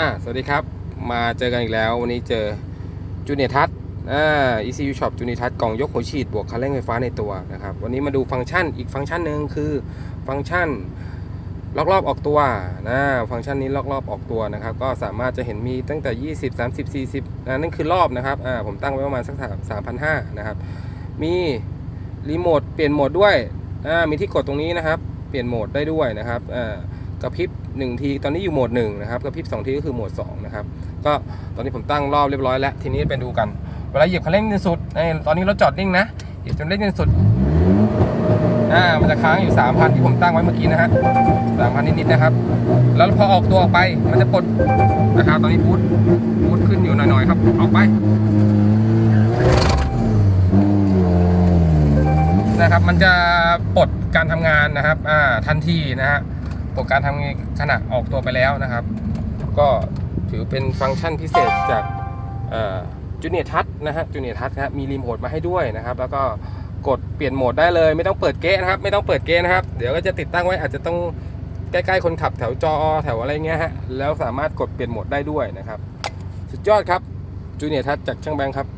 อ่าสวัสดีครับ มาเจอกันอีกแล้ว วันนี้เจอจูเนียทัศอ่า ECU Shop จูเนียทัศกล่องยกหัวฉีดบวกคันเร่งไฟฟ้าในตัวนะครับ วันนี้มาดูฟังก์ชันอีกฟังก์ชันหนึ่งคือฟังก์ชันล็อกรอบออกตัวนะฟังก์ชันนี้ล็อกรอบออกตัวนะครับ ก็สามารถจะเห็นมีตั้งแต่ 20 30 40อ่านั่นคือรอบนะครับอ่าผมตั้งไว้ประมาณสัก3,500นะครับ มีรีโมทเปลี่ยนโหมดด้วยอ่ามีที่กดตรงนี้นะครับ เปลี่ยนโหมดได้ด้วยนะครับอ่า กระพริบ1ทีตอนนี้อยู่โหมด1นะครับกระพริบ2ทีก็คือโหมด2นะครับก็ตอนนี้ผมตั้งรอบเรียบร้อยแล้ว ทีนี้ไปดูกัน เวลาเหยียบคันเร่งจนสุดเอ้ตอนนี้รถจอดนิ่งนะเหยียบจนเร่งจนสุดอ่ามันจะค้างอยู่ 3,000 ที่ผมตั้งไว้เมื่อกี้นะฮะ3,000 นิดๆนะครับ แล้วพอออกตัวออกไปมันจะปลดนะครับตอนนี้บูทบูทขึ้นอยู่หน่อยๆครับออกไปนะครับมันจะปลดการทำงานนะครับอ่าทันทีนะฮะ ปลดการทำงานขณะออกตัวไปแล้วนะครับ ก็ถือเป็นฟังก์ชันพิเศษจากจูเนียทัชนะฮะจูเนียทัชนะฮะมีรีโมทมาให้ด้วยนะครับ แล้วก็กดเปลี่ยนโหมดได้เลย ไม่ต้องเปิดเก๊ะนะครับ ไม่ต้องเปิดเก๊ะนะครับ เดี๋ยวก็จะติดตั้งไว้อาจจะต้องใกล้ๆคนขับแถวจอแถวอะไรเงี้ยฮะแล้วสามารถกดเปลี่ยนโหมดได้ด้วยนะครับ สุดยอดครับจูเนียทัชจากช่างแบงค์ครับ